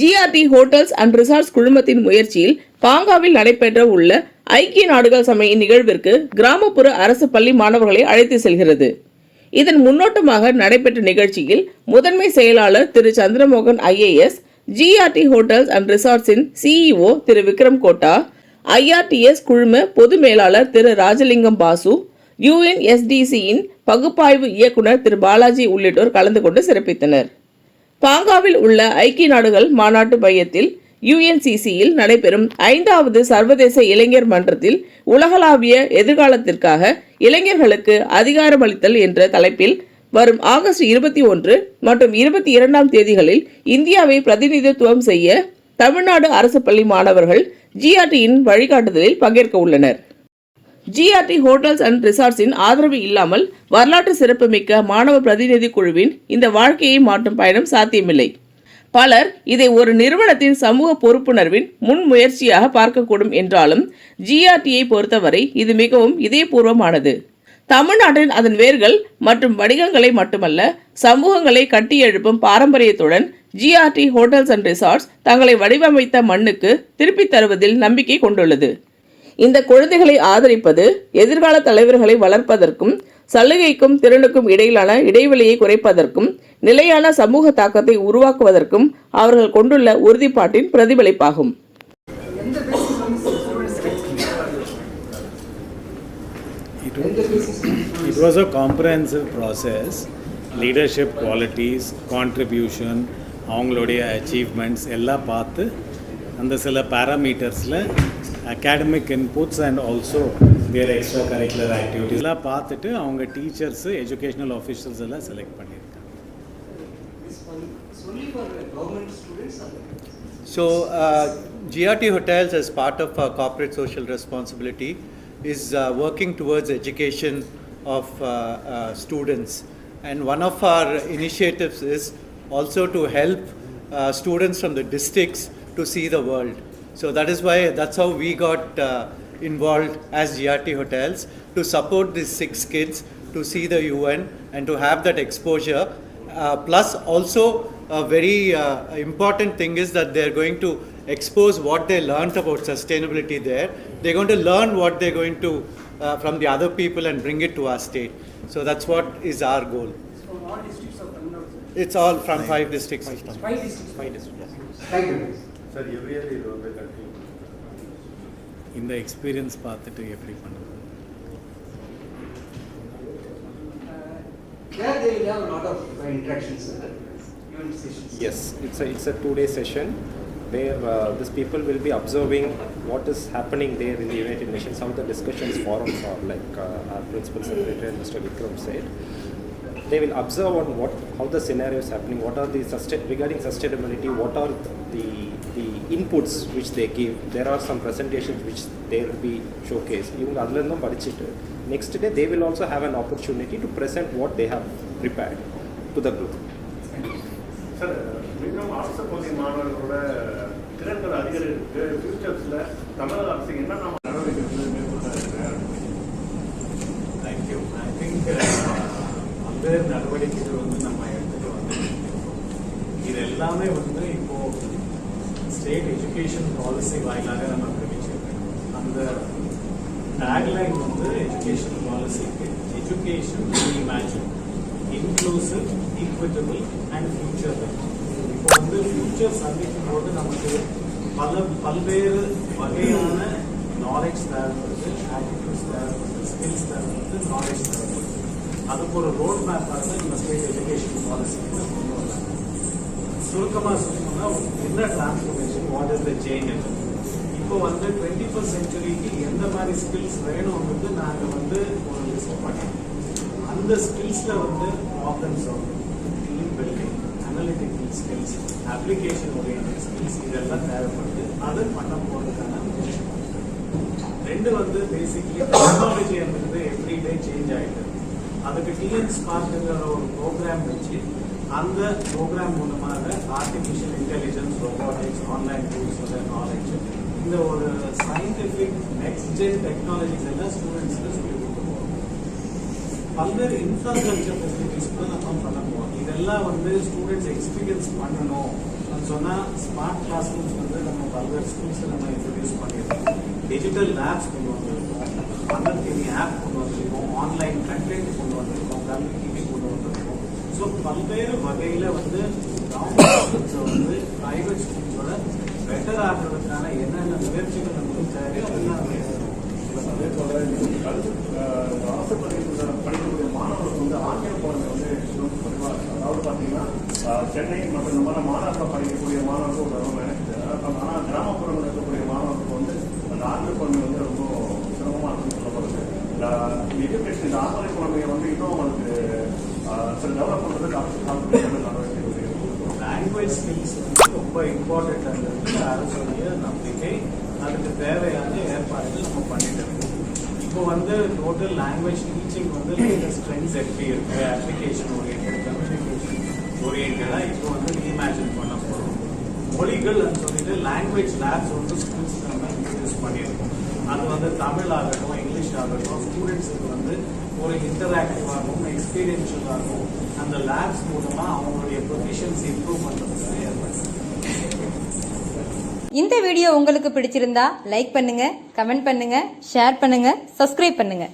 GRT hotels and resorts குழுமத்தின் முயற்சியில் பாங்காவில் நடைபெற்ற உள்ள ஐக்கிய நாடுகள் சபையின் நிகழ்விற்கு கிராமப்புற அரசு பள்ளி மாணவர்களை அழைத்து செல்கிறது. இதன் முன்னோட்டமாக நடைபெற்ற நிகழ்ச்சியில் முதன்மை செயலாளர் Thiru Chandramohan IAS GRT hotels and ரிசார்ட்ஸின் CEO Thiru Vikram Kota IRTS குழும பொது மேலாளர் திரு ராஜலிங்கம் பாசு யூஎன்எஸ்டிசியின் பகுப்பாய்வு இயக்குனர் திரு பாலாஜி உள்ளிட்டோர் கலந்து கொண்டு சிறப்பித்தனர். பாங்காவில் உள்ள ஐக்கிய நாடுகள் மாநாட்டு மையத்தில் யுஎன்சிசியில் நடைபெறும் ஐந்தாவது சர்வதேச இளைஞர் மன்றத்தில் உலகளாவிய எதிர்காலத்திற்காக இளைஞர்களுக்கு அதிகாரமளித்தல் என்ற தலைப்பில் வரும் ஆகஸ்ட் இருபத்தி ஒன்று மற்றும் இருபத்தி இரண்டாம் தேதிகளில் இந்தியாவை பிரதிநிதித்துவம் செய்ய தமிழ்நாடு அரசு பள்ளி மாணவர்கள் ஜிஆர்டியின் வழிகாட்டுதலில் பங்கேற்க உள்ளனர் ஜிஆர்டி ஹோட்டல்ஸ் அண்ட் ரிசார்ட்ஸின் ஆதரவு இல்லாமல் வரலாற்று சிறப்புமிக்க மாணவ பிரதிநிதி குழுவின் இந்த வாழ்க்கையை மாற்றும் பயணம் சாத்தியமில்லை. பலர் இதை ஒரு நிறுவனத்தின் சமூக பொறுப்புணர்வின் முன்முயற்சியாக பார்க்கக்கூடும் என்றாலும் ஜிஆர்டியை பொறுத்தவரை இது மிகவும் இதயபூர்வமானது. தமிழ்நாட்டின் அதன் வேர்கள் மற்றும் வணிகங்களை மட்டுமல்ல சமூகங்களை கட்டியெழுப்பும் பாரம்பரியத்துடன் ஜிஆர்டி ஹோட்டல்ஸ் அண்ட் ரிசார்ட்ஸ் தங்களை வடிவமைத்த மண்ணுக்கு திருப்பித் தருவதில் நம்பிக்கை கொண்டுள்ளது. இந்த குழந்தைகளை ஆதரிப்பது எதிர்கால தலைவர்களை வளர்ப்பதற்கும் சலுகைக்கும் திறனுக்கும் இடையிலான இடைவெளியை குறைப்பதற்கும் நிலையான சமூக தாக்கத்தை உருவாக்குவதற்கும் அவர்கள் கொண்டுள்ள உறுதிப்பாட்டின் பிரதிபலிப்பாகும் It was, it was a comprehensive process. Leadership qualities contribution அவங்களுடைய அச்சீவ்மெண்ட்ஸ் எல்லாம் பார்த்து அந்த சில பேராமீட்டர்ஸில் அகாடமிக் இன்புட்ஸ் அண்ட் ஆல்சோ வேறு எக்ஸ்ட்ரா கரிக்குலர் ஆக்டிவிட்டிஸ் எல்லாம் பார்த்துட்டு அவங்க டீச்சர்ஸு எஜுகேஷ்னல் ஆஃபீஷியல்ஸ் எல்லாம் செலக்ட் பண்ணியிருக்காங்க So, uh, GRT Hotels, as part of our corporate social responsibility, is uh, working towards education of uh, uh, students. And one of our initiatives is also to help uh, students from the districts to see the world. So that is why that's how we got uh, involved as GRT Hotels to support these six kids to see the UN and to have that exposure. Uh, plus, also a very uh, important thing is that they're going to expose what they learned about sustainability there. They're going to learn what they're going to uh, from the other people and bring it to our state. So that's what is our goal. It's from all districts of Tamil Nadu. It's all from five districts. Five districts. Five districts. Thank you. Sir every year இது வந்து continue இந்த experience பார்த்துட்டு எப்படி பண்ணுறது Uh, There they will have a lot of uh, interactions, uh, event sessions. Yes, it's a, it's a two-day session where uh, these people will be observing what is happening there in the United Nations, how the discussions forums are, like uh, our principal secretary and Mr. Vikram said. They will observe on what, how the scenario is happening, what are the sustain, regarding sustainability, what are the, the inputs which they give. There are some presentations which they will be showcased. இவங்க அதுலேருந்தும் படிச்சுட்டு next day they will also have an opportunity to present what they have prepared to the group. Sir மீண்டும் அரசு பள்ளி மாணவர்களோட திறன்கள் அதிகரிக்கு ஃபியூச்சர்ஸில் தமிழக அரசு என்னென்ன நடவடிக்கைகள் தேங்க்யூ ஐ திங்க் பல்வேறு நடவடிக்கைகள் வந்து நம்ம எடுத்துட்டு வந்து இது எல்லாமே வந்து இப்போ ஸ்டேட் எஜுகேஷன் பாலிசி வாயிலாக நம்ம தெரிவிச்சிருக்கோம் அந்த டேக்லைன் வந்து education பாலிசிக்கு education imagine inclusive equitable and future இப்போ வந்து ஃபியூச்சர் சந்திக்கும் போது நமக்கு பல பல்வேறு வகையான நாலேஜ் தேவைப்படுது ஆட்டிடியூட்ஸ் தேவைப்படுது ஸ்கில்ஸ் தேவைப்படுது நாலேஜ் தேவைப்படுது. அதுக்கு ஒரு ரோட் மேப்பாக தான் இந்த ஸ்டேட் எஜுகேஷன் பாலிசிக்கு கொண்டு வராங்க சுருக்கமாக சொல்லணும்னா என்ன transformation what is the change இப்போ வந்து டுவெண்ட்டி ஃபர்ஸ்ட் செஞ்சுரிக்கு எந்த மாதிரி ஸ்கில்ஸ் வேணும்ன்றது நாங்கள் வந்து ஒரு லிஸ்ட் பண்ணோம். அந்த ஸ்கில்ஸில் வந்து problem solving team building analytical skills application oriented skills இதெல்லாம் தேவைப்படுது. அது பண்ண போகிறதுக்கான ரெண்டு வந்து பேசிக்கலி டெக்னாலஜி அப்படின்றது எவ்ரி டே சேஞ்ச் ஆகிட்டு அதுக்கு டிஎன் ஸ்மார்ட்ங்கிற ஒரு ப்ரோக்ராம் வச்சு அந்த ப்ரோக்ராம் மூலமாக artificial intelligence robotics online tools knowledge இந்த ஒரு சயின்டிஃபிக் நெக்ஸ்ட் ஜென் டெக்னாலஜிஸ் எல்லாம் ஸ்டூடெண்ட்ஸ்க்கு சொல்லி கொடுக்க போகிறோம் பல்வேறு இன்ஃப்ராஸ்ட்ரக்சர் ஃபெசிலிட்டிஸ் கூட நம்ம பண்ண போகிறோம் இதெல்லாம் வந்து ஸ்டூடெண்ட்ஸ் எக்ஸ்பீரியன்ஸ் பண்ணணும் சொன்னால் ஸ்மார்ட் கிளாஸ் ரூம்ஸ் வந்து நம்ம பல்வேறு ஸ்கூல்ஸில் நம்ம இன்ட்ரடியூஸ் பண்ணியிருக்கோம். டிஜிட்டல் லேப்ஸ் கொண்டு வந்திருக்கோம். அன்னத்தினி ஆப் கொண்டு வந்திருக்கோம். ஆன்லைன் கண்டென்ட் கொண்டு வந்திருக்கோம். கல்வி ஸோ பல்வேறு வகையில் வந்து வந்து ஸ்கூல்ஸோட பெட்டர் ஆக்குறதுக்கான என்னென்ன முயற்சிகள் நமக்கு தேவையோ அதெல்லாம் படிக்கக்கூடிய மாணவர்கள் வந்து ஆங்கில பாடங்கள் வந்து அதாவது பார்த்தீங்கன்னா சென்னை மற்றும் இந்த மாதிரி மாநகரில் படிக்கக்கூடிய மாணவர்கள் ஒரு அளவு எனக்கு ஆனால் கிராமப்புறங்களில் இருக்கக்கூடிய மாணவர்களுக்கு வந்து அந்த ஆங்கில குழந்தை வந்து ரொம்ப சிரமமாக இருக்குன்னு சொல்லப்படுது. இந்த எஜுகேஷன் இந்த ஆங்கில குழந்தைய வந்து இன்னும் அவங்களுக்கு டெவலப் நடவடிக்கை லாங்குவேஜ் ஸ்கில்ஸ் வந்து ரொம்ப இம்பார்ட்டன்ட் அரசுடைய நம்பிக்கை அதுக்கு தேவையான ஏற்பாடுகள் நம்ம பண்ணிட்டு இருக்கோம். இப்போ வந்து டோட்டல் லாங்குவேஜ் டீச்சிங் வந்து ஸ்ட்ரென்த்ஸ் எப்படி இருக்கு? அப்ளிகேஷன் ஓரியன்ட் கம்யூனிகேஷன் ஓரியன்டாக இப்போ வந்து ரீஇமேஜின் பண்ண போகிறோம் மொழிகள் சொல்லிட்டு லாங்குவேஜ் லேப்ஸ் வந்து ஸ்கூல்ஸ் நம்ம இன்ட்ரடியூஸ் பண்ணியிருக்கோம். அது வந்து தமிழ் ஆகட்டும் இங்கிலீஷ் ஆகட்டும் ஸ்டூடெண்ட்ஸுக்கு வந்து ஒரு இன்டராக்டிவாகவும் எக்ஸ்பீரியன்ஷியலாகவும் அந்த லேப்ஸ் மூலமா அவங்களுடைய ப்ரொஃபிஷியன்சி இம்ப்ரூவ் பண்ணுறதுக்கு ஏற்படுது. இந்த வீடியோ உங்களுக்கு பிடிச்சிருந்தா லைக் பண்ணுங்க கமெண்ட் பண்ணுங்க ஷேர் பண்ணுங்க சப்ஸ்கிரைப் பண்ணுங்க.